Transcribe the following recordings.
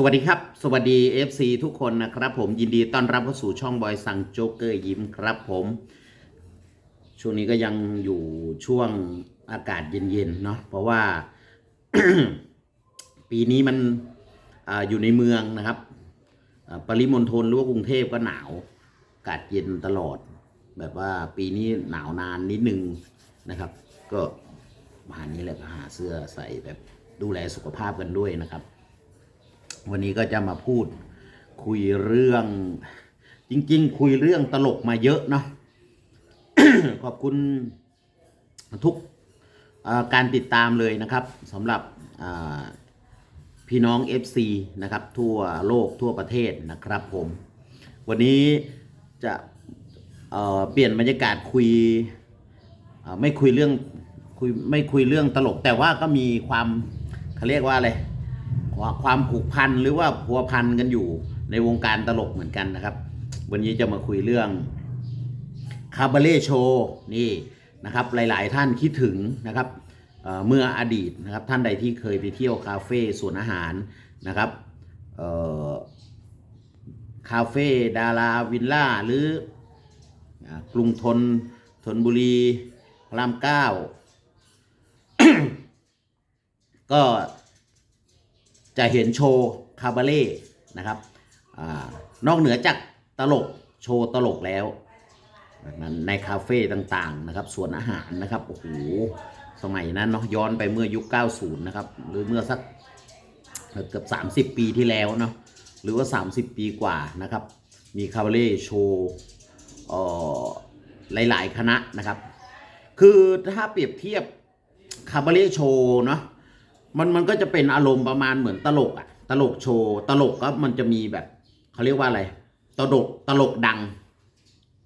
สวัสดีครับ สวัสดี FC ทุกคนนะครับผมยินดีต้อนรับเข้าสู่ช่องบอยสังโจ๊กเกอร์ยิ้มครับผม ช่วงนี้ก็ยังอยู่ช่วงอากาศเย็นๆเนาะเพราะว่า ปีนี้มันออยู่ในเมืองนะครับปริมณฑลหรือว่ากรุงเทพก็หนาวอากาศเย็นตลอด แบบว่าปีนี้หนาวนานนิดนึงนะครับ ก็มานี้แหละหาเสื้อใส่แบบดูแลสุขภาพกันด้วยนะครับ วันนี้ก็จะมาพูดคุยเรื่อง จริง ๆ คุยเรื่องตลกมาเยอะเนาะขอบคุณทุกการติดตามเลยนะครับสำหรับพี่น้อง FC นะครับ ทั่วโลกทั่วประเทศนะครับผม วันนี้จะเเปลี่ยนบรรยากาศคุยไม่คุยเรื่องคุยไม่คุยเรื่องตลกแต่ว่าก็มีความเขาเรียกว่าอะไร ความผูกพันหรือว่าพัวพันกันอยู่ในวงการตลกเหมือนกันนะครับ วันนี้จะมาคุยเรื่องคาบาเล่โชว์นี่นะครับหลาย ๆ ท่านคิดถึงนะครับเเมื่ออดีตนะครับท่านใดที่เคยไปเที่ยวคาเฟ่สวนอาหารนะครับคาเฟ่ดาราวิลล่าหรือกรุงทนทนบุรีพรามเก้าก็ จะเห็นโชว์คาบาเล่นะครับอนอกเหนือจากตลกโชว์ตลกแล้ว ในคาเฟ่ต่างๆนะครับส่วนอาหารนะครับโอ้โหสมัยนั้นเนาะย้อนไปเมื่อยุค 90 นะครับ หรือเมื่อสักเกือบ30 ปีที่แล้วเนาะหรือว่า 30 ปีกว่านะครับ มีคาบาเล่โชว์หลาย ๆ คณะนะครับ คือถ้าเปรียบเทียบคาบาเล่โชว์เนาะ มันมันก็จะเป็นอารมณ์ประมาณเหมือนตลกอะตลกโชว์ตลกก็มันจะมีแบบเขาเรียกว่าอะไร ตลกตลกดัง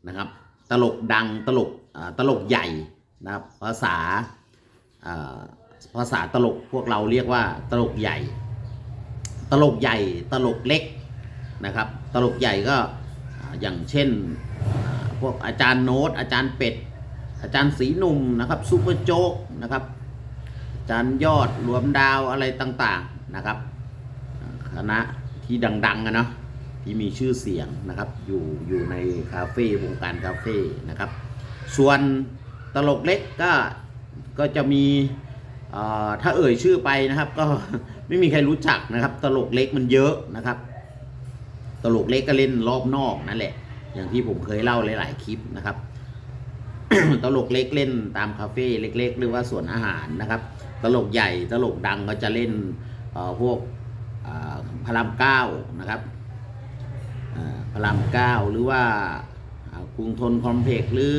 นะครับ ตลกดังตลกตลกใหญ่นะครับภาษาภาษาตลกพวกเราเรียกว่าตลกใหญ่ ตลกใหญ่ตลกเล็กนะครับ ตลกใหญ่ก็อย่างเช่นพวกอาจารย์โน้ตอาจารย์เป็ด อาจารย์สีหนุ่มนะครับซูเปอร์โจ๊กนะครับ จารย์ยอดรวมดาวอะไรต่างๆนะครับ คณะที่ดังๆอะเนาะที่มีชื่อเสียงนะครับ อยู่อยู่ในคาเฟ่วงการคาเฟ่นะครับ ส่วนตลกเล็กก็ก็จะมีถ้าเอ่ยชื่อไปนะครับ ก็ไม่มีใครรู้จักนะครับ ตลกเล็กมันเยอะนะครับ ตลกเล็กก็เล่นรอบนอกนั่นแหละ อย่างที่ผมเคยเล่าหลายๆคลิปนะครับ ตลกเล็กเล่นตามคาเฟ่เล็ก ๆ หรือว่าสวนอาหารนะครับ ตลกใหญ่ตลกดังก็จะเล่นพวกพระรามเก้านะครับพระรามเก้าหรือว่ากรุงทนคอมเพล็กซ์หรือ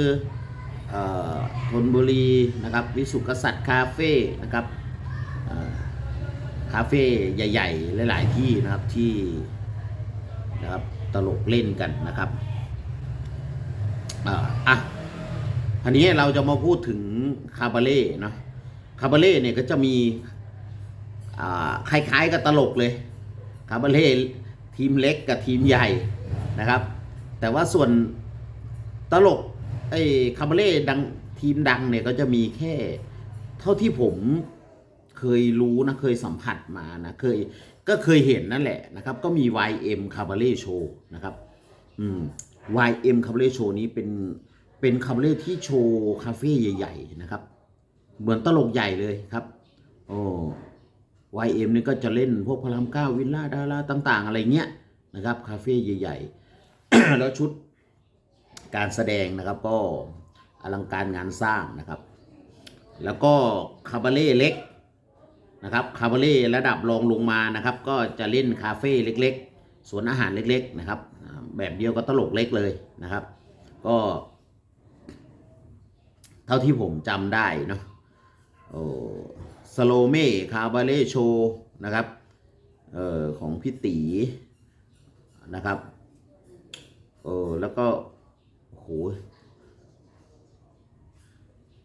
ธนบุรีนะครับวิสุกษัตริย์คาเฟ่นะครับคาเฟ่ใหญ่ๆ หลายๆที่นะครับที่นะครับตลกเล่นกันนะครับอ่ออะอันนี้เราจะมาพูดถึงคาบาเล่เนาะ คาบาเล่เนี่ยก็จะมีคล้ายๆกับตลกเลยคาบาเล่ทีมเล็กกับทีมใหญ่นะครับ แต่ว่าส่วนตลกไอ้คาบาเล่ดังทีมดังเนี่ยก็จะมีแค่เท่าที่ผมเคยรู้นะเคยสัมผัสมานะเคยก็เคยเห็นนั่นแหละนะครับ ก็มี YM Cabaret Show นะครับอืม YM Cabaret Show นี้เป็นเป็นคาบาเล่ที่โชว์คาเฟ่ใหญ่ ๆ นะครับ เหมือนตลกใหญ่เลยครับ โอ้ YM นี่ก็จะเล่นพวกพระรามเก้าวิลล่าดาราต่าง ๆ อะไรเงี้ยนะครับ คาเฟ่ใหญ่ๆ แล้วชุดการแสดงนะครับก็อลังการงานสร้างนะครับ แล้วก็คาบาเล่เล็กนะครับคาบาเล่ระดับรองลงมานะครับ ก็จะเล่นคาเฟ่เล็กๆสวนอาหารเล็กๆนะครับ แบบเดียวก็ตลกเล็กเลยนะครับ ก็ เท่าที่ผมจำได้เนาะ โอ้สโลเม่คาบาเล่โชนะครับเอ่อของพี่ตีนะครับเออแล้วก็โอ้โห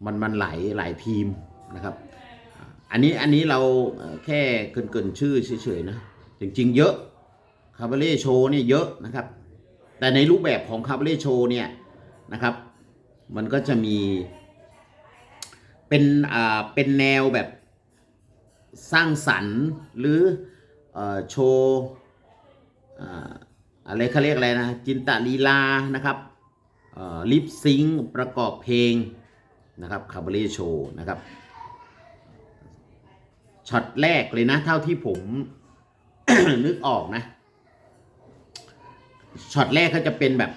มันมันหลายหลายทีมนะครับ อันนี้อันนี้เราแค่เกินเกินๆชื่อเฉยๆนะ จริงๆ เยอะคาบาเล่โชเนี่ยเยอะนะครับ แต่ในรูปแบบของคาบาเล่โชเนี่ยนะครับ มันก็จะมี เป็นอ่าเป็นแนวแบบสร้างสรรค์หรือเอ่อโชว์อ่าอะไรเขาเรียกอะไรนะ จินตลีลานะครับลิปซิงประกอบเพลงนะครับคาบาเล่โชว์นะครับช็อตแรกเลยนะ เท่าที่ผมนึกออกนะช็อตแรกเขาจะเป็นแบบ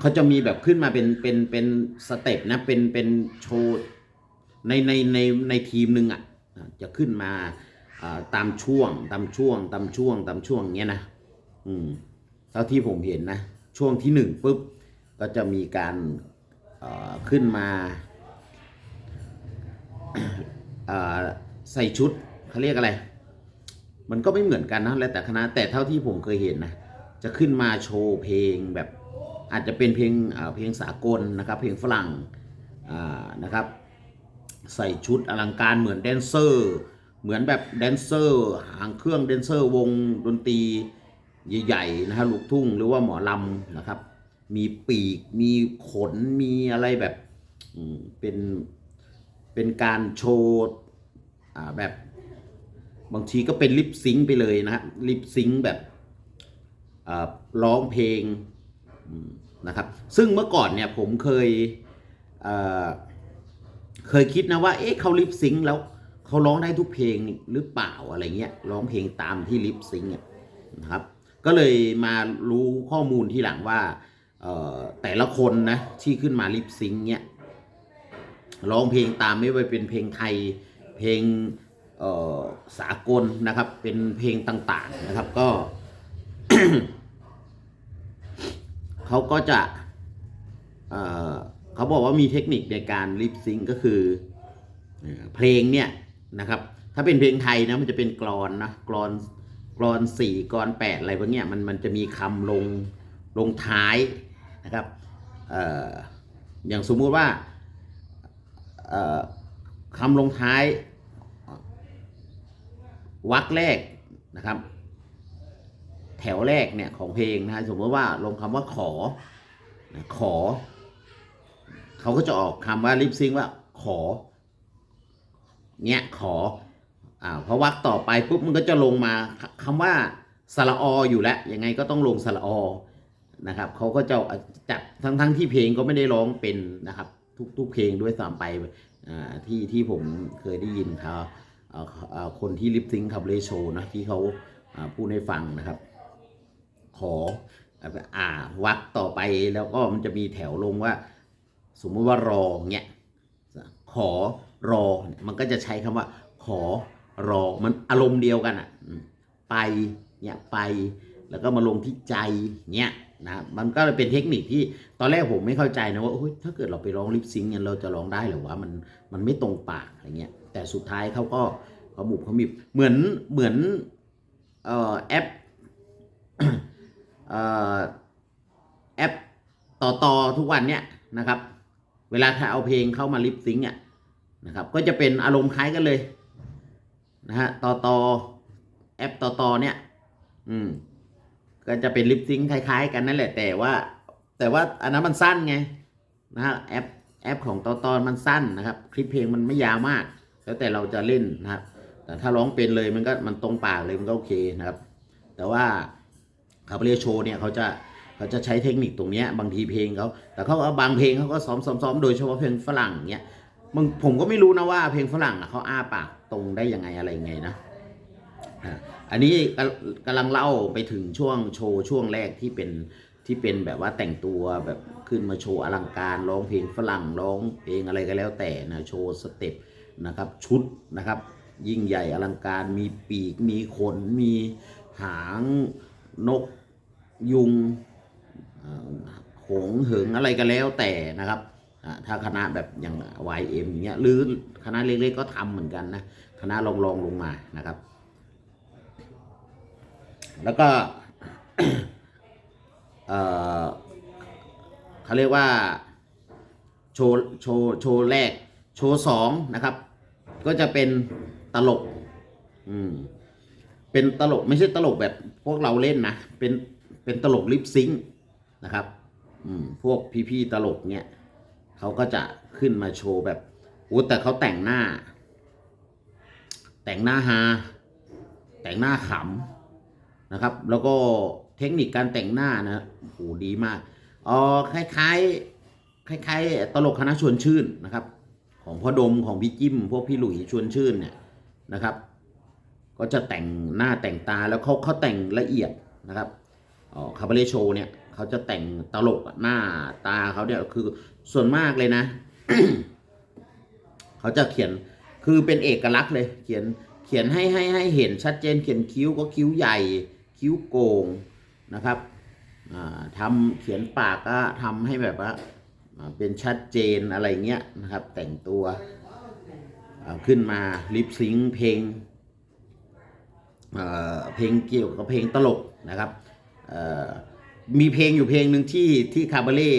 เขาจะมีแบบขึ้นมาเป็นเป็นเป็นสเต็ปนะเป็นเป็นโชว์ ในในในในทีมหนึ่งอะจะขึ้นมาตามช่วงตามช่วงตามช่วงตามช่วงเงี้ยนะอืมเท่าที่ผมเห็นนะ ช่วงที่หนึ่งปุ๊บก็จะมีการขึ้นมาใส่ชุดเขาเรียกอะไร มันก็ไม่เหมือนกันนะแล้วแต่คณะแต่เท่าที่ผมเคยเห็นนะจะขึ้นมาโชว์เพลงแบบอาจจะเป็นเพลงอ่าเพลงสากลนะครับ เพลงฝรั่งอ่านะครับ ใส่ชุดอลังการเหมือนแดนเซอร์ เหมือนแบบแดนเซอร์หางเครื่องแดนเซอร์วงดนตรีใหญ่ๆนะฮะลูกทุ่งหรือว่าหมอลำนะครับ มีปีกมีขนมีอะไรแบบเป็นเป็นการโชว์แบบบางทีก็เป็นลิปซิงไปเลยนะฮะลิปซิงแบบร้องเพลงนะครับ ซึ่งเมื่อก่อนเนี่ยผมเคยเเคยคิดนะว่า เอ๊ะเขาลิปซิงค์แล้วเขาร้องได้ทุกเพลงหรือเปล่าอะไรเงี้ยร้องเพลงตามที่ลิปซิงค์อะนะครับ ก็เลยมารู้ข้อมูลที่หลังว่าแต่ละคนนะที่ขึ้นมาลิปซิงค์เนี้ยร้องเพลงตามไม่ว่าเป็นเพลงไทยเพลงสากลนะครับ เป็นเพลงต่างๆนะครับก็เขาก็จะ เขาบอกว่ามีเทคนิคในการลิปซิงก็คือเพลงเนี่ยนะครับ ถ้าเป็นเพลงไทยนะมันจะเป็นกรอนนะกรอนกรอนสี่กรอนแปดอะไรพวกเนี้ยมันมันจะมีคำลงลงท้ายนะครับเอ่ออย่างสมมุติว่าเอ่อคำลงท้ายวรรคแรกนะครับ แถวแรกเนี่ยของเพลงนะฮะสมมติว่าลงคำว่าขอขอ เขาก็จะออกคำว่าลิปซิงว่าขอเนี่ยขออ่าพอวักต่อไปปุ๊บมันก็จะลงมาคำว่าสระออยู่แล้วยังไงก็ต้องลงสระอนะครับเขาก็จะจับทั้งทั้งที่เพลงก็ไม่ได้ร้องเป็นนะครับ ทุกทุกเพลงด้วยซ้ำไปอ่าที่ที่ผมเคยได้ยินเขาคนที่ลิปซิงคับเลโชนะที่เขาอ่าพูดให้ฟังนะครับ ขออ่าวักต่อไปแล้วก็มันจะมีแถวลงว่า สมมติว่ารอเงี้ยขอรอมันก็จะใช้คำว่า ขอรอมันอารมณ์เดียวกันอะไปเนี่ยไปแล้วก็มาลงที่ใจเนี่ยนะมันก็เป็นเทคนิคที่ตอนแรกผมไม่เข้าใจนะว่าถ้าเกิดเราไปร้องลิปซิงค์เนี่ยเราจะร้องได้หรือว่ามันมันไม่ตรงปากอะไรเงี้ยแต่สุดท้ายเขาก็เขาบุบเขามีเหมือนเหมือนเอ่อแอปเอ่อแอปต่อต่อทุกวันเนี่ยนะครับ เวลาถ้าเอาเพลงเข้ามาลิปซิงค์อะนะครับก็จะเป็นอารมณ์คล้ายกันเลยนะฮะต่อต่อแอปต่อต่อเนี่ย อืม ก็จะเป็นลิปซิงค์คล้าย ๆ กันนั่นแหละ แต่ว่า แต่ว่าอันนั้นมันสั้นไงนะฮะแอปแอปของต่อตอมันสั้นนะครับ คลิปเพลงมันไม่ยาวมาก แล้วแต่เราจะเล่นนะครับ แต่ถ้าร้องเป็นเลยมันก็มันตรงปากเลยมันก็โอเคนะครับ แต่ว่าคาเบเลโชว์เนี่ยเขาจะ เขาจะใช้เทคนิคตรงนี้บางทีเพลงเขาแต่เขาก็บางเพลงเขาก็ซ้อมซ้อมซ้อมโดยเฉพาะเพลงฝรั่งเนี้ยมึงผมก็ไม่รู้นะว่าเพลงฝรั่งเขาอ้าปากตรงได้ยังไงอะไรยังไงนะอันนี้กำกำลังเล่าไปถึงช่วงโชว์ช่วงแรกที่เป็นที่เป็นแบบว่าแต่งตัวแบบขึ้นมาโชว์อลังการร้องเพลงฝรั่งร้องเพลงอะไรก็แล้วแต่นะโชว์สเต็ปนะครับชุดนะครับ ยิ่งใหญ่อลังการมีปีกมีขนมีหางนกยุง เอ่อหงเหิงอะไรก็แล้วแต่นะครับถ้าคณะแบบอย่าง YM อย่างเงี้ยหรือคณะเล็กๆก็ทำเหมือนกันนะคณะรองรองลงมานะครับ แล้วก็เอ่อเขาเรียกว่าโชว์โชว์โชว์แรก โชว์สองนะครับ ก็จะเป็นตลก อืมเป็นตลกไม่ใช่ตลกแบบพวกเราเล่นนะ เป็นเป็นตลกลิปซิงค์ นะครับพวกพี่ๆตลกเนี่ยเขาก็จะขึ้นมาโชว์แบบโอ้แต่เขาแต่งหน้า แต่งหน้าฮาแต่งหน้าขำนะครับ แล้วก็เทคนิคการแต่งหน้านะโอ้โหดีมากเออคล้ายๆคล้ายๆ ตลกคณะชวนชื่นนะครับ ของพ่อดมของพี่จิ้ม พวกพี่หลุยชวนชื่นเนี่ยนะครับ ก็จะแต่งหน้าแต่งตาแล้วเขาเขาแต่งละเอียดนะครับอ๋อคาบาเล่โชว์เนี่ย เขาจะแต่งตลกหน้าตาเขาเนี่ยคือส่วนมากเลยนะ เขาจะเขียนคือเป็นเอกลักษณ์เลย เขียนเขียนให้ให้ให้เห็นชัดเจนเขียนคิ้วก็คิ้วใหญ่ คิ้วโกงนะครับอ่าทำเขียนปากก็ทำให้แบบว่าเป็นชัดเจนอะไรเงี้ยนะครับ แต่งตัวขึ้นมาลิปซิงเพลงเเพลงเกี่ยวกับเพลงตลกนะครับ มีเพลงอยู่เพลงหนึ่งที่ที่คาบาเล่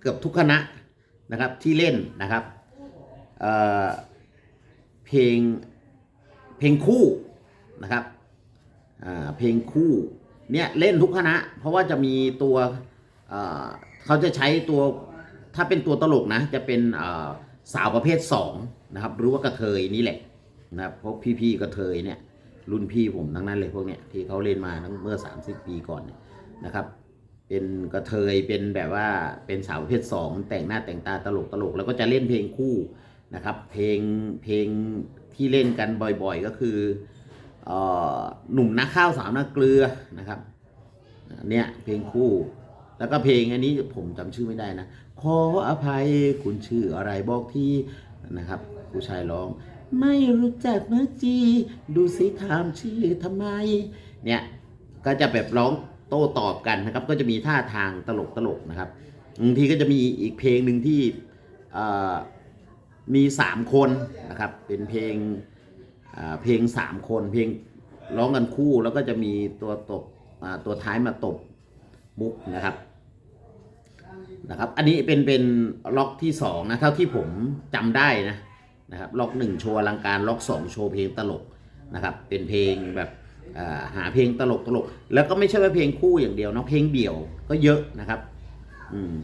เกือบทุกคณะนะครับที่เล่นนะครับเเพลงเพลงคู่นะครับเพลงคู่เนี่ยเล่นทุกคณะ เพราะว่าจะมีตัวเเขาจะใช้ตัวถ้าเป็นตัวตลกนะจะเป็นสาวประเภท2นะครับหรือว่ากระเทยนี่แหละนะครับเพราะพี่ๆกระเทยเนี่ยรุ่นพี่ผมทั้งนั้นเลยพวกเนี้ยที่เขาเล่นมาตั้งเมื่อ 30 ปีก่อนเนี่ย นะครับ เป็นกระเทยเป็นแบบว่าเป็นสาวประเภทสองแต่งหน้าแต่งตาตลกตลกแล้วก็จะเล่นเพลงคู่นะครับ เพลงเพลงที่เล่นกันบ่อยๆ ก็คืออหนุ่มนักข้าวสาวนักเกลือนะครับเนี่ยเพลงคู่ แล้วก็เพลงอันนี้ผมจำชื่อไม่ได้นะ ขออภัยคุณชื่ออะไรบอกที่นะครับ ผู้ชายร้องไม่รู้จักนะจี ดูสิถามชื่อทำไม เนี่ย ก็จะแบบร้อง โต้ตอบกันนะครับ ก็จะมีท่าทางตลกตลกนะครับบางทีก็จะมีอีกเพลงหนึ่งที่มีสามคนนะครับ เป็นเพลงเพลงสามคน เพลงร้องกันคู่แล้วก็จะมีตัวตบตัวท้ายมาตบมุกนะครับนะครับ อันนี้เป็นเป็นล็อกที่สองนะเท่าที่ผมจำได้นะนะครับล็อกหนึ่งโชว์อลังการล็อกสองโชว์เพลงตลกนะครับ เป็นเพลงแบบ หาเพลงตลกตลก แล้วก็ไม่ใช่ว่าเพลงคู่อย่างเดียวเนาะเพลงเดี่ยวก็เยอะนะครับ อืม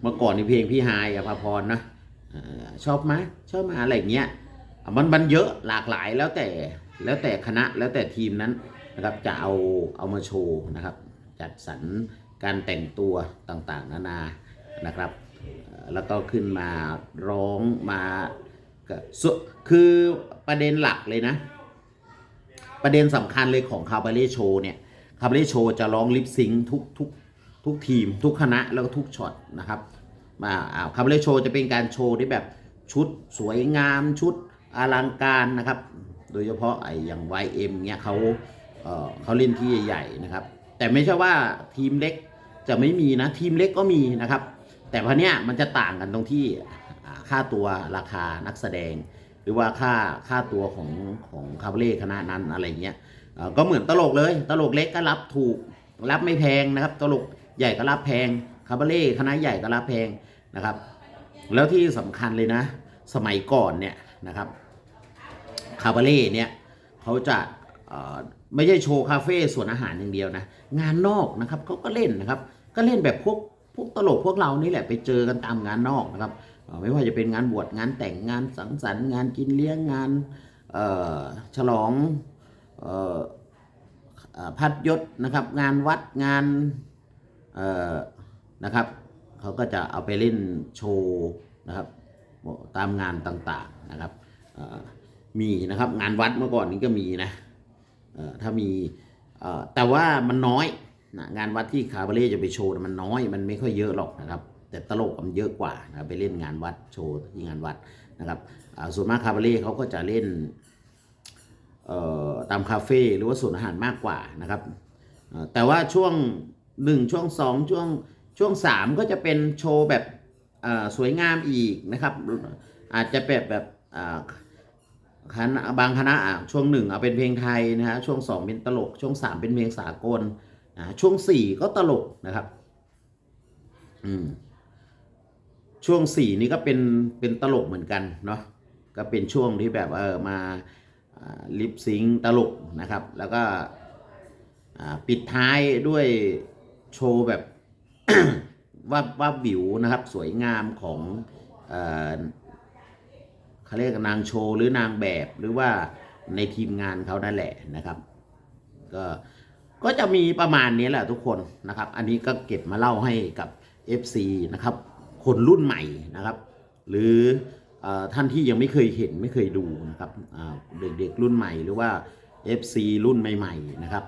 เมื่อก่อนในเพลงพี่ฮายอภพรนะชอบไหมชอบมาอะไรเงี้ยมันมันเยอะหลากหลายแล้วแต่แล้วแต่คณะแล้วแต่ทีมนั้นนะครับจะเอาเอามาโชว์นะครับ จัดสรรการแต่งตัวต่างๆ นานานะครับ แล้วก็ขึ้นมาร้องมาคือประเด็นหลักเลยนะ ประเด็นสำคัญเลยของคาบาเล่โชว์เนี่ยคาบาเล่โชว์จะร้องลิปซิงค์ทุกทุกทุกทีม ทุกคณะแล้วก็ทุกช็อตนะครับมาคาบาเล่โชว์จะเป็นการโชว์ที่แบบชุดสวยงามชุดอลังการนะครับ โดยเฉพาะไอ้อย่าง YM เนี่ยเขาเอ่อเขาเล่นที่ใหญ่ๆนะครับ แต่ไม่ใช่ว่าทีมเล็กจะไม่มีนะทีมเล็กก็มีนะครับ แต่พอเนี้ยมันจะต่างกันตรงที่ค่าตัวราคานักแสดง หรือว่าค่าค่าตัวของของคาบาเล่คณะนั้นอะไรเงี้ยก็เหมือนตลกเลย ตลกเล็กก็รับถูกรับไม่แพงนะครับ ตลกใหญ่ก็รับแพงคาบาเล่คณะใหญ่ก็รับแพงนะครับ แล้วที่สำคัญเลยนะ สมัยก่อนเนี่ยนะครับคาบาเล่เนี่ยเขาจะไม่ใช่โชว์คาเฟ่สวนอาหารอย่างเดียวนะ งานนอกนะครับเขาก็เล่นนะครับ ก็เล่นแบบพวกพวกตลกพวกเรานี่แหละไปเจอกันตามงานนอกนะครับ ไม่ว่าจะเป็นงานบวชงานแต่งงานสังสรรค์งานกินเลี้ยงงานฉลองออพัดยศนะครับ งานวัดงานนะครับเขาก็จะเอาไปเล่นโชว์นะครับตามงานต่างๆนะครับมีนะครับงานวัดเมื่อก่อนนี้ก็มีนะถ้ามีแต่ว่ามันน้อยนะงานวัดที่คาบาเล่จะไปโชว์มันน้อย มันไม่ค่อยเยอะหรอกนะครับ แต่ตลกมันเยอะกว่านะครับไปเล่นงานวัดโชว์ที่งานวัดนะครับส่วนมากคาบาเล่เขาก็จะเล่นตามคาเฟ่หรือว่าส่วนอาหารมากกว่านะครับแต่ว่าช่วงหนึ่งช่วงสองช่วงช่วงสามก็จะเป็นโชว์แบบสวยงามอีกนะครับ อาจจะแบบแบบคณะบางคณะอะช่วงหนึ่งเอาเป็นเพลงไทยนะฮะช่วงสองเป็นตลก ช่วงสามเป็นเพลงสากลนะช่วงสี่ก็ตลกนะครับ อืม ช่วงสี่นี่ก็เป็นเป็นตลกเหมือนกันเนาะก็เป็นช่วงที่แบบเออมาลิปซิงตลกนะครับ แล้วก็ปิดท้ายด้วยโชว์แบบว่าว่าบวิวนะครับ สวยงามของเอ่อเขาเรียกนางโชว์หรือนางแบบหรือว่าในทีมงานเขานั่นแหละนะครับ ก็ก็จะมีประมาณนี้แหละทุกคนนะครับ อันนี้ก็เก็บมาเล่าให้กับ FC นะครับ คนรุ่นใหม่นะครับ หรืออท่านที่ยังไม่เคยเห็นไม่เคยดูนะครับเด็กๆรุ่นใหม่หรือว่า FC รุ่นใหม่ ๆ นะครับ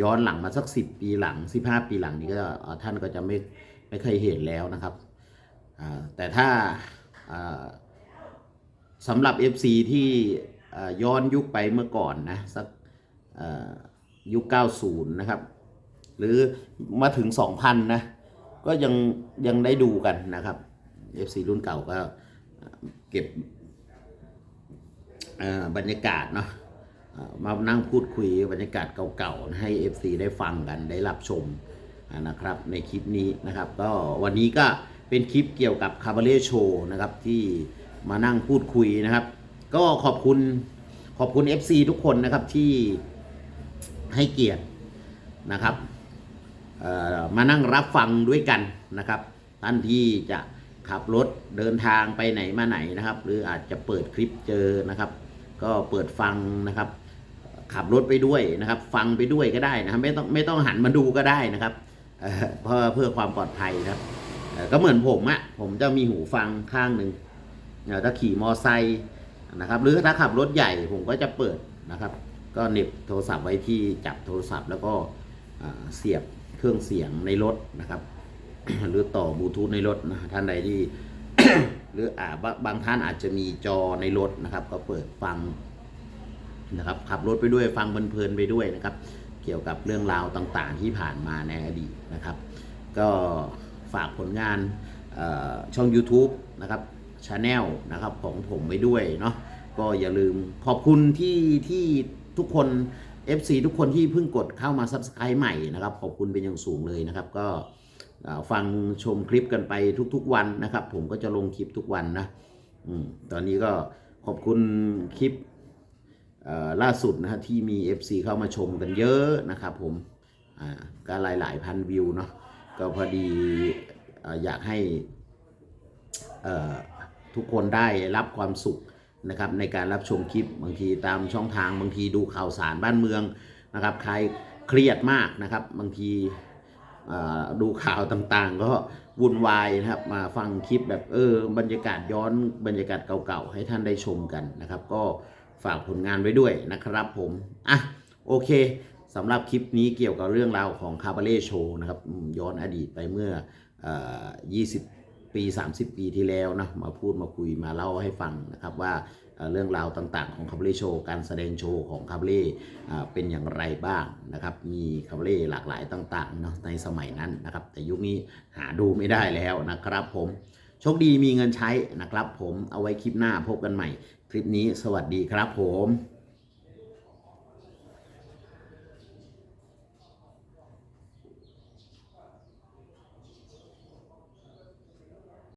ย้อนหลังมาสัก 10 ปีหลัง 15 ปีหลังนี้ก็ท่านก็จะไม่ไม่เคยเห็นแล้วนะครับแต่ถ้าสำหรับ FC ที่อ่ย้อนยุคไปเมื่อก่อนนะสักอ่ายุค 90 นะครับ หรือมาถึง 2,000 นะ ก็ยังยังได้ดูกันนะครับ FC รุ่นเก่าก็เก็บบรรยากาศเนาะมานั่งพูดคุยบรรยากาศเก่าๆให้ FC ได้ฟังกันได้รับชมนะครับในคลิปนี้นะครับ ก็วันนี้ก็เป็นคลิปเกี่ยวกับคาบาเล่โชว์นะครับที่มานั่งพูดคุยนะครับ ก็ขอบคุณขอบคุณ FC ทุกคนนะครับที่ให้เกียรตินะครับ มานั่งรับฟังด้วยกันนะครับท่านที่จะขับรถเดินทางไปไหนมาไหนนะครับ หรืออาจจะเปิดคลิปเจอนะครับ ก็เปิดฟังนะครับ ขับรถไปด้วยนะครับ ฟังไปด้วยก็ได้นะครับไม่ต้องไม่ต้องหันมาดูก็ได้นะครับเพื่อเพื่อความปลอดภัยนะครับก็เหมือนผมอะผมจะมีหูฟังข้างหนึ่งถ้าขี่มอไซค์นะครับหรือถ้าขับรถใหญ่ผมก็จะเปิดนะครับ ก็เน็บโทรศัพท์ไว้ที่จับโทรศัพท์แล้วก็เสียบ เครื่องเสียงในรถนะครับ หรือต่อบลูทูธในรถนะท่านใดที่ หรืออ่าบางท่านอาจจะมีจอในรถนะครับ ก็เปิดฟังนะครับขับรถไปด้วยฟังเพลินๆไปด้วยนะครับ เกี่ยวกับเรื่องราวต่างๆ ที่ผ่านมาในอดีตนะครับ ก็ฝากผลงานช่อง YouTube นะครับชาแนลนะครับของผมไว้ด้วยเนาะก็อย่าลืมขอบคุณที่ที่ทุกคน FC ทุกคนที่เพิ่งกดเข้ามา Subscribe ใหม่นะครับ ขอบคุณเป็นอย่างสูงเลยนะครับ ก็ฟังชมคลิปกันไปทุกๆวันนะครับ ผมก็จะลงคลิปทุกวันนะอตอนนี้ก็ขอบคุณคลิปล่าสุดนะฮะที่มี FC เข้ามาชมกันเยอะนะครับ ผมอ่าก็หลายพันวิวเนาะก็พอดีออยากให้ทุกคนได้รับความสุข นะครับในการรับชมคลิปบางทีตามช่องทางบางทีดูข่าวสารบ้านเมืองนะครับใครเครียดมากนะครับ บางทีดูข่าวต่างๆ ก็วุ่นวายนะครับมาฟังคลิปแบบเออบรรยากาศย้อนบรรยากาศเก่าๆ ให้ท่านได้ชมกันนะครับ ก็ฝากผลงานไว้ด้วยนะครับผมอะโอเคสำหรับคลิปนี้เกี่ยวกับเรื่องราวของคาบาเล่โชว์นะครับย้อนอดีตไปเมื่ออ่อ20 ปี 30 ปีที่แล้วนะมาพูดมาคุยมาเล่าให้ฟังนะครับว่าเรื่องราวต่างๆของคาบเล่โชว์การแสดงโชว์ของคาบเล่เป็นอย่างไรบ้างนะครับ มีคาบเล่หลากหลายต่างๆเนาะในสมัยนั้นนะครับ แต่ยุคนี้หาดูไม่ได้แล้วนะครับผมโชคดีมีเงินใช้นะครับ ผมเอาไว้คลิปหน้าพบกันใหม่ คลิปนี้สวัสดีครับผม